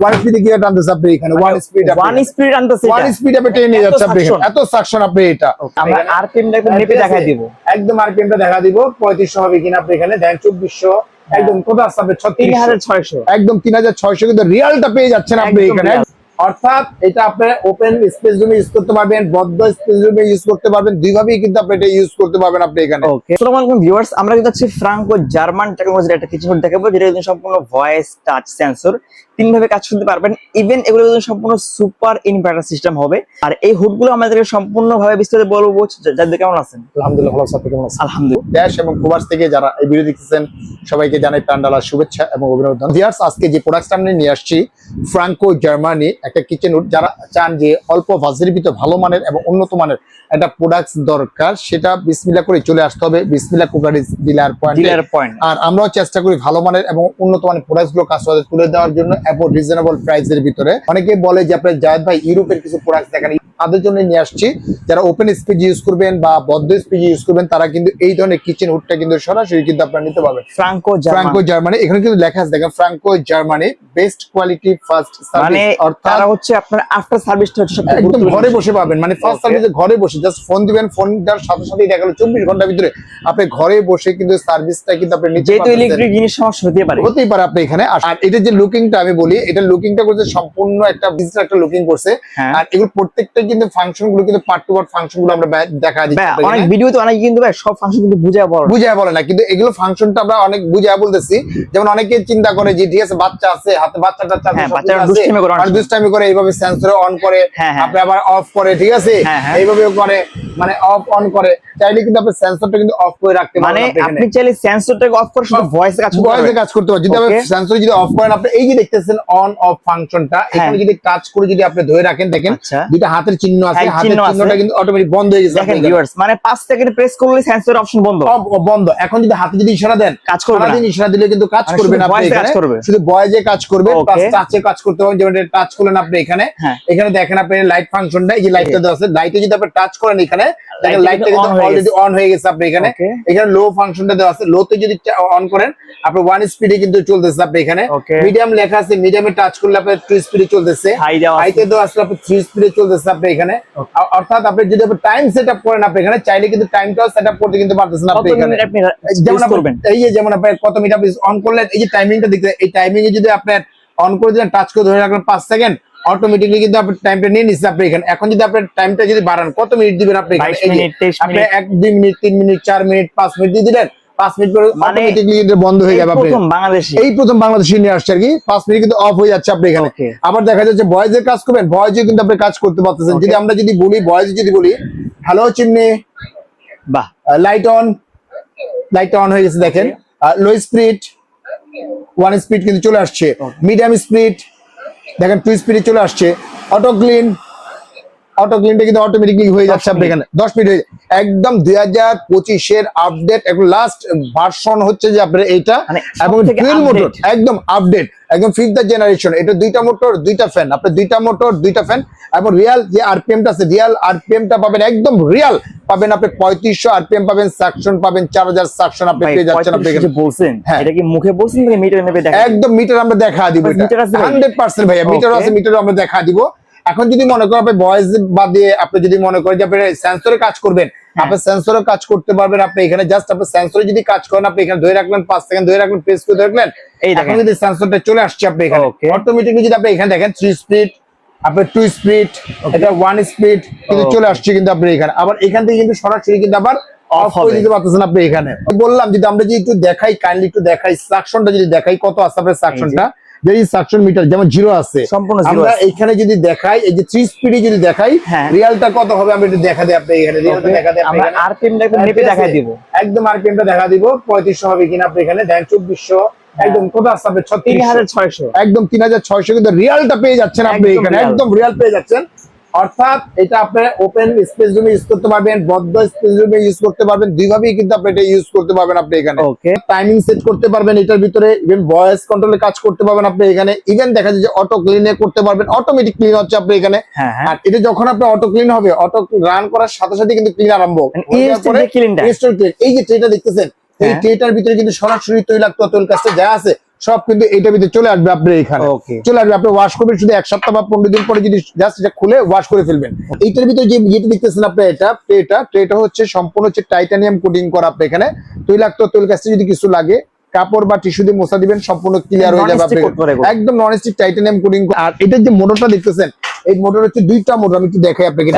One স্পিডে gear টানতেছে আপনি এখানে ওয়ান স্পিড ওয়ান স্পিড আনতে ওয়ান স্পিড আপনি টেনে যাচ্ছে আপনি এত সাকশন আপনি এটা। আমরা আরপিএমটা একটু নেপে দেখাই দিব। একদম আরপিএমটা দেখা দিব পঁয়ত্রিশশো হবে কিনা আপনি এখানে দেন চব্বিশশো একদম কোথাও হাজার ছয়শো। একদম তিন হাজার ছয়শো কিন্তু রিয়ালটা পেয়ে যাচ্ছেন আপনি এখানে। অর্থাৎ এটা আপনার ওপেন স্পেস রুমে ইউজ করতে পারবেন বদ্ধ স্পেস রুমে ইউজ করতে পারবেন দুইভাবেই কিন্তু আপনি এটা ইউজ করতে পারবেন আপনি এখানে। ওকে আসসালামু আলাইকুম ভিউয়ার্স আমরা কিন্তু হচ্ছে ফ্রাঙ্কো জার্মান টেকনোলজির একটা হুড দেখাবো যেটা কিন্তু সম্পূর্ণ ভয়েস টাচ সেন্সর তিন ভাবে কাজ করতে পারবেন ইভেন এগুলো কিন্তু সম্পূর্ণ সুপার ইনভার্টার সিস্টেম হবে। আর এই হুডগুলো আমাদেরকে সম্পূর্ণ ভাবে বিস্তারিত বলব যাদের কেমন আছেন? আলহামদুলিল্লাহ ভালো আছি, আপনি কেমন আছেন? আলহামদুলিল্লাহ। দেশ এবং প্রবাস থেকে যারা এই ভিডিও দেখতেছেন সবাইকে জানাই প্রাণডালা শুভেচ্ছা এবং অভিনন্দন। ভিউয়ার্স আজকে যে প্রোডাক্টটা আমি নিয়ে আসছি ফ্রাঙ্কো জার্মানি একটা কিচেন উড যারা চান যে অল্প ভাজের ভিতরে ভালো মানের এবং উন্নত মানের একটা প্রোডাক্ট দরকার সেটা বিসমিল্লা করে চলে আসতে হবে। Bismillah cookery dealer point dealer point আর আমরাও চেষ্টা করি ভালো মানের এবং উন্নত মানের প্রোডাক্টগুলো কাস্টমারদের তুলে দেওয়ার জন্য এবং রিজনেবল প্রাইসের ভিতরে। অনেকে বলে যে আপনার জায়দ ভাই ইউরোপের কিছু প্রোডাক্ট দেখেন তাদের জন্য নিয়ে আসছি। যারা ওপেন স্পিচ ইউজ করবেন বা বদ্ধ স্পিচ ইউজ করবেন তারা কিন্তু এই ধরনের কিচেন হুডটা কিন্তু সরাসরি কিন্তু আপনারা নিতে পারবেন। ফ্রাঙ্কো জার্মান ফ্রাঙ্কো জার্মানি এখানে কিন্তু লেখা আছে দেখেন Franco Germany best quality first service অর্থাৎ তারা হচ্ছে আপনার আফটার সার্ভিসটা হচ্ছে একদম ঘরে বসে পাবেন। মানে ফার্স্ট সার্ভিসে ঘরে বসে জাস্ট ফোন দিবেন ফোন দেওয়ার সাথে সাথেই দেখা গেলো চব্বিশ ঘণ্টার ভিতরে আপনি ঘরে বসে কিন্তু সার্ভিসটা কিন্তু আপনি নিতে যেহেতু ইলেকট্রিক জিনিস সমস্যা হতে পারে। হতেই পারে আপনি এখানে আর এটা যে লুকিংটা আমি বলি এটা লুকিংটা করছে সম্পূর্ণ একটা একটা লুকিং করছে। হ্যাঁ। আর এগুলো প্রত্যেকটা কিন্তু ফাংশনগুলো কিন্তু পার্ট টু পার্ট ফাংশনগুলো আমরা দেখা দিচ্ছি অনেক ভিডিওতে অনেক কিন্তু ভাই সব ফাংশন কিন্তু বুঝে বড় বুঝায় বলে না কিন্তু এগুলো ফাংশনটা আমরা অনেক বুঝায় বলতেছি। যেমন অনেকে চিন্তা করে যে ঠিক আছে বাচ্চা আছে হাতে বাচ্চা টাচ্চা হ্যাঁ, আছে, দুষ্টামি দুষ্টামি করে এইভাবে সেন্সরে অন করে হ্যাঁ, হ্যাঁ। আপনি আবার অফ করে ঠিক আছে? হ্যাঁ, হ্যাঁ। করে মানে অফ অন করে। চাইলে কিন্তু আপনি সেন্সরটা কিন্তু অফ করে রাখতে মানে পারেন আপনি আপনি চাইলে সেন্সরটাকে অফ করে শুধু ভয়েসে কাজ করতে ভয়েসে কাজ করতে পারে যদি আপনি সেন্সর যদি অফ করেন আপনি এই যে দেখতেছেন অন অফ ফাংশনটা এখানে যদি টাচ করে যদি আপনি ধরে রাখেন দেখেন আচ্ছা। দুইটা হাতের চিহ্ন আছে হাতের চিহ্নটা কিন্তু অটোমেটিক বন্ধ হয়ে গেছে। দেখেন ভিউয়ার্স মানে 5 সেকেন্ড প্রেস করলে সেন্সর অপশন বন্ধ। বন্ধ। এখন যদি হাতে যদি ইশারা দেন কাজ করবে না। ইশারা দিলে কিন্তু কাজ মানে করবে না আপনি কাজ। শুধু ভয়েসে কাজ করবে. প্লাস টাচে কাজ করতে পারবেন যেমন টাচ করলেন আপনি এখানে। হ্যাঁ। এখানে দেখেন আপনি লাইট ফাংশনটা এই যে লাইটটা দেওয়া আছে লাইটে যদি আপনি টাচ করেন এখানে দেখেন লাইটটা কিন্তু অলরেডি অন হয়ে গেছে আপনি এখানে। এখানে লো ফাংশনটা দেওয়া আছে লোতে যদি অন করেন আপনি ওয়ান স্পিডে কিন্তু চলতেছে আপনি এখানে। মিডিয়াম লেখা আছে মিডিয়ামে টাচ করলে আপনার টু স্পিডে চলতেছে। হাই দেওয়া আছে। হাইতে দেওয়া আসলে আপনি থ্রি স্পিডে চলতেছে আপনি এখানে। অর্থাৎ আপনি যদি আপনি টাইম সেট আপ করেন আপনি এখানে চাইলে কিন্তু টাইমটাও সেট আপ করতে কিন্তু পারতেছেন আপনি এখানে। যেমন করবেন? এই যে যেমন আপনি কত মিনিট আপনি অন করলেন এই যে টাইমিংটা দেখতে এই টাইমিং এ যদি আপনি অন করে দিলেন টাচ করে ধরে রাখলেন পাঁচ সেকেন্ড অটোমেটিকলি কিন্তু আপনি টাইমটা নিয়ে নিচ্ছে আপনি এখানে। এখন যদি আপনি টাইমটা যদি বাড়ান কত মিনিট দিবেন আপনি এখানে? 22 এই মিনিট আপনি এক দুই মিনিট তিন মিনিট চার মিনিট পাঁচ মিনিট দিয়ে দিলেন পাঁচ মিনিট পরে মানে অটোমেটিকলি কিন্তু বন্ধ হয়ে যাবে আপনি। প্রথম বাংলাদেশে। এই প্রথম বাংলাদেশে নিয়ে আসছে আর কি। পাঁচ মিনিট কিন্তু অফ হয়ে যাচ্ছে আপনি এখানে। আবার দেখা যাচ্ছে ভয়েসের কাজ করবেন ভয়েসে কিন্তু আপনি কাজ করতে পারতেছেন। যদি আমরা যদি বলি ভয়েস যদি বলি হ্যালো চিমনি বাহ। লাইট অন লাইট অন হয়ে গেছে দেখেন। লো স্পিড ওয়ান স্পিড কিন্তু চলে আসছে। মিডিয়াম স্পিড দেখেন টু চলে আসছে। অটো ক্লিন অটো ক্লিনটা কিন্তু অটোমেটিকলি হয়ে যাচ্ছে আপনি এখানে। দশ মিনিট হয়ে একদম দুই হাজার পঁচিশের আপডেট এখন লাস্ট ভার্সন হচ্ছে যে আপনার এইটা। মানে এবং টুয়েলভ মোটর একদম আপডেট একদম ফিফথ জেনারেশন এটা দুইটা মোটর দুইটা ফ্যান আপনার দুইটা মোটর দুইটা ফ্যান এবং রিয়াল যে আরপিএমটা আছে রিয়াল আরপিএমটা পাবেন একদম রিয়াল পাবেন আপনি পঁয়ত্রিশশো আরপিএম পাবেন সাকশন পাবেন চার হাজার সাকশন আপনি পেয়ে যাচ্ছেন আপনি 35 বলছেন? হ্যাঁ। এটা কি মুখে বলছেন মিটার একদম মিটার আমরা দেখা দিব? হান্ড্রেড পার্সেন্ট ভাইয়া মিটার আছে মিটার আমরা দেখা দিব। এখন যদি মনে করেন আপনি ভয়েস বাদ দিয়ে আপনি যদি মনে করেন যে আপনি সেন্সরে কাজ করবেন হ্যাঁ। আপনি সেন্সরে কাজ করতে পারবেন আপনি এখানে জাস্ট আপনি সেন্সরে যদি কাজ করেন আপনি এখানে ধরে রাখলেন পাঁচ সেকেন্ড ধরে রাখলেন প্রেস করে রাখলেন এখন দেখেন। যদি সেন্সরটা চলে আসছে আপনি এখানে অটোমেটিকলি যদি আপনি এখানে দেখেন থ্রি স্পিড আপনার টু স্পিড এটা ওয়ান স্পিড কিন্তু চলে আসছে কিন্তু আপনি এখানে। আবার এখান থেকে কিন্তু সরাসরি কিন্তু আবার অফ করে। দিতে পারতেছেন আপনি এখানে। বললাম যদি আমরা যদি একটু দেখাই কাইন্ডলি একটু দেখাই সাকশনটা যদি দেখাই কত আছে আপনার সাকশনটা যে সাকশন মিটার যেমন জিরো আছে। সম্পূর্ণ আমরা এইখানে যদি দেখাই এই যে থ্রি স্পিডে যদি দেখাই হ্যাঁ। রিয়ালটা কত হবে? আমি একটু দেখা দিই আপনি এখানে রিয়ালটা দেখা দিই আমরা আরপিএমটা একটু মেপে দেখাই দিব। একদম আরপিএমটা দেখা দিব হবে কিনা আপনি এখানে দেন চব্বিশশো। একদম কোথাও আসতে হবে ছত্রিশ 3600 একদম তিন হাজার ছয়শো কিন্তু রিয়ালটা পেয়ে যাচ্ছেন আপনি এখানে একদম রিয়াল পেয়ে যাচ্ছেন। অর্থাৎ এটা আপনি ওপেন স্পেস রুমে ইউজ করতে পারবেন বদ্ধ স্পেস রুমে ইউজ করতে পারবেন দুইভাবেই কিন্তু আপনি এটা ইউজ করতে পারবেন আপনি এখানে। ওকে টাইমিং সেট করতে পারবেন এটার ভিতরে ইভেন ভয়েস কন্ট্রোলে কাজ করতে পারবেন আপনি এখানে। ইভেন দেখা যায় যে অটো ক্লিনে করতে পারবেন অটোমেটিক ক্লিন হচ্ছে আপনি এখানে। হ্যাঁ হ্যাঁ। আর এটা যখন আপনি অটো ক্লিন হবে অটো রান করার সাথে সাথে কিন্তু ক্লিন আরম্ভ। হয়ে। এই যে ট্রেটা দেখতেছেন এই হ্যাঁ। ট্রেটার ভিতরে কিন্তু সরাসরি তৈলাক্ত তৈল কাজটা যা আছে সব কিন্তু এইটার ভিতরে চলে আসবে আপনার এখানে চলে আসবে আপনি ওয়াশ করবেন শুধু এক সপ্তাহ বা পনেরো দিন পরে যদি জাস্ট এটা খুলে ওয়াশ করে ফেলবেন। এইটার ভিতরে যে ইয়েটা দেখতেছেন আপনি এটা ট্রেটা ট্রেটা হচ্ছে সম্পূর্ণ হচ্ছে টাইটানিয়াম কোটিং করা আপনি এখানে। তৈলাক্ত তৈল কাছে যদি কিছু লাগে কাপড় বা টিস্যু দিয়ে মোছা দিবেন সম্পূর্ণ ক্লিয়ার হয়ে যাবে। একদম নন স্টিক টাইটানিয়াম কোটিং আর এটার যে মোটরটা দেখতেছেন এই মোটর হচ্ছে দুইটা মোটর আমি একটু দেখাই আপনাকে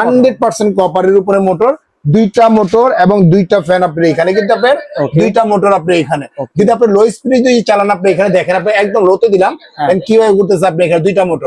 হান্ড্রেড পার্সেন্ট কপারের উপরে মোটর দুইটা মোটর এবং দুইটা ফ্যান আপনি এখানে। কিন্তু আপনার দুইটা মোটর আপনি এখানে. যদি আপনি লো স্পিডে যদি চালান আপনি এখানে দেখেন আপনি একদম লোতে দিলাম হ্যাঁ। কীভাবে ঘুরতেছে আপনি এখানে দুইটা মোটর?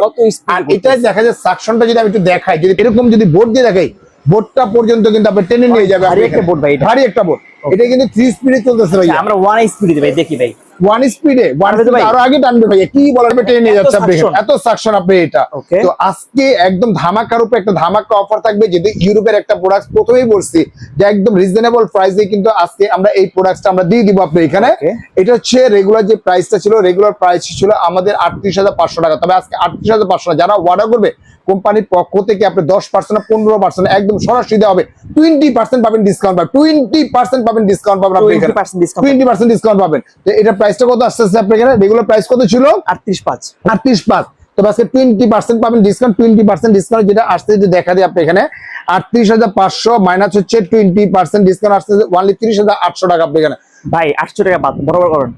আর এটা দেখা যায় সাকশনটা যদি আমি একটু দেখাই যদি এরকম যদি বোর্ড দিয়ে দেখাই বোর্ডটা পর্যন্ত কিন্তু আপনি টেনে নিয়ে যাবে ভারী আপনি একটা বোর্ড ভাই। ভারী একটা বোর্ড এটা কিন্তু থ্রি স্পিডে চলতেছে ভাই আমরা ওয়ান স্পিড ভাই দেখি ভাই। ওয়ান স্পিডে ওয়ান আরও আগে টানবে ভাই। কি বলার টেনে যাচ্ছে আপনি এত সাকশন আপনি এটা। তো আজকে একদম ধামাকার উপরে একটা ধামাকা অফার থাকবে যেহেতু ইউরোপের একটা প্রোডাক্ট প্রথমেই বলছি যে একদম রিজনেবল প্রাইসে কিন্তু আজকে আমরা এই প্রোডাক্টটা আমরা দিয়ে দিব আপনি এখানে। এটা হচ্ছে রেগুলার যে প্রাইসটা ছিল রেগুলার প্রাইস ছিল আমাদের আটত্রিশ হাজার পাঁচশো টাকা। তবে আজকে আটত্রিশ হাজার পাঁচশো যারা অর্ডার করবে কোম্পানির পক্ষ থেকে আপনি দশ পার্সেন্ট পনেরো পার্সেন্ট একদম সরাসরি দেওয়া হবে। টোয়েন্টি পার্সেন্ট পাবেন ডিসকাউন্ট পাবেন। টোয়েন্টি পার্সেন্ট পাবেন ডিসকাউন্ট পাবেন আপনি এখানে। 20% discount টোয়েন্টি পার্সেন্ট ডিসকাউন্ট পাবেন। তো এটা প্রাইসটা কত আসতে আপনার এখানে? রেগুলার প্রাইস কত ছিল? আটত্রিশ পাঁচ। আটত্রিশ পাঁচ। তো আজকে টোয়েন্টি পার্সেন্ট পাবেন ডিসকাউন্ট টোয়েন্টি পার্সেন্ট ডিসকাউন্ট যেটা আসতে যদি দেখা দিই আপনি এখানে আটত্রিশ হাজার পাঁচশো মাইনাস হচ্ছে টোয়েন্টি পার্সেন্ট ডিসকাউন্ট আসতে ওয়ানলি তিরিশ হাজার আটশো টাকা আপনি এখানে। ভাই আটশো টাকা বাদ বরাবর করেন।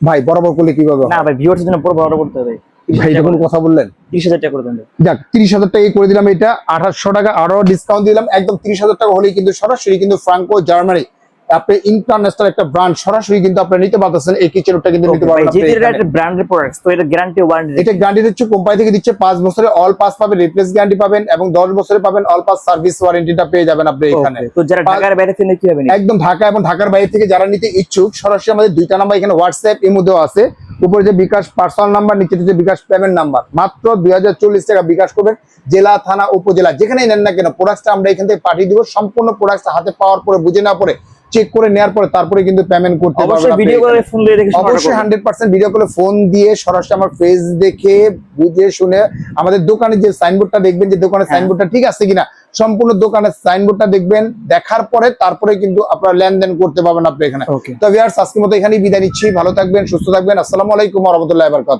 ভাই বরাবর করলে কি কীভাবে না ভাই ভিউয়ার্সের জন্য পুরো বরাবর করতে হবে ভাই। এটা কোনো কথা বললেন? তিরিশ হাজার টাকা করে দেন। যাক তিরিশ হাজার টাকা করে দিলাম এটা আঠাশশো টাকা আরও ডিসকাউন্ট দিলাম একদম তিরিশ হাজার টাকা হলেই কিন্তু সরাসরি কিন্তু ফ্রাঙ্কো জার্মানি আপনি ইন্টারন্যাশনাল একটা ব্র্যান্ড সরাসরি কিন্তু আপনি নিতে পারতেছেন এই কিচেনটা কিন্তু নিতে পারবেন আপনি এটা একটা ব্র্যান্ডের প্রোডাক্ট তো এটা গ্যারান্টি ওয়ারেন্টি এটা গ্যারান্টি হচ্ছে কোম্পানি থেকে দিচ্ছে পাঁচ বছরের অল পাস পাবেন রিপ্লেস গ্যারান্টি পাবেন এবং দশ বছরে পাবেন অল পাস সার্ভিস ওয়ারেন্টিটা পেয়ে যাবেন আপনি এখানে। তো যারা ঢাকার বাইরে থেকে কি হবে একদম ঢাকা এবং ঢাকার বাইরে থেকে যারা নিতে ইচ্ছুক সরাসরি আমাদের দুইটা নাম্বার এখানে হোয়াটসঅ্যাপ এর মধ্যেও আছে। উপরে যে বিকাশ পার্সোনাল নাম্বার নিচে যে বিকাশ পেমেন্ট নাম্বার মাত্র দুই হাজার চল্লিশ টাকা বিকাশ করবেন জেলা থানা উপজেলা যেখানেই নেন না কেন প্রোডাক্টটা আমরা এখান থেকে পাঠিয়ে দিব। সম্পূর্ণ প্রোডাক্টটা হাতে পাওয়ার পরে বুঝে না পরে চেক করে নেওয়ার পরে তারপরে কিন্তু পেমেন্ট করতে পারবেন অবশ্যই ভিডিও। করে ফোন দিয়ে দেখে অবশ্যই হান্ড্রেড পার্সেন্ট ভিডিও কলে ফোন দিয়ে সরাসরি আমার ফেস দেখে বুঝে শুনে আমাদের দোকানে যে সাইনবোর্ডটা দেখবেন যে দোকানের হ্যাঁ। সাইনবোর্ডটা ঠিক আছে কিনা সম্পূর্ণ দোকানের সাইনবোর্ডটা দেখবেন দেখার পরে তারপরে কিন্তু আপনারা লেনদেন করতে পারবেন আপনি এখানে। তো ভিউয়ার্স আজকের মতো এখানেই বিদায় নিচ্ছি। ভালো থাকবেন সুস্থ থাকবেন। আসসালামু আলাইকুম রহমতুল্লাহ বারকাত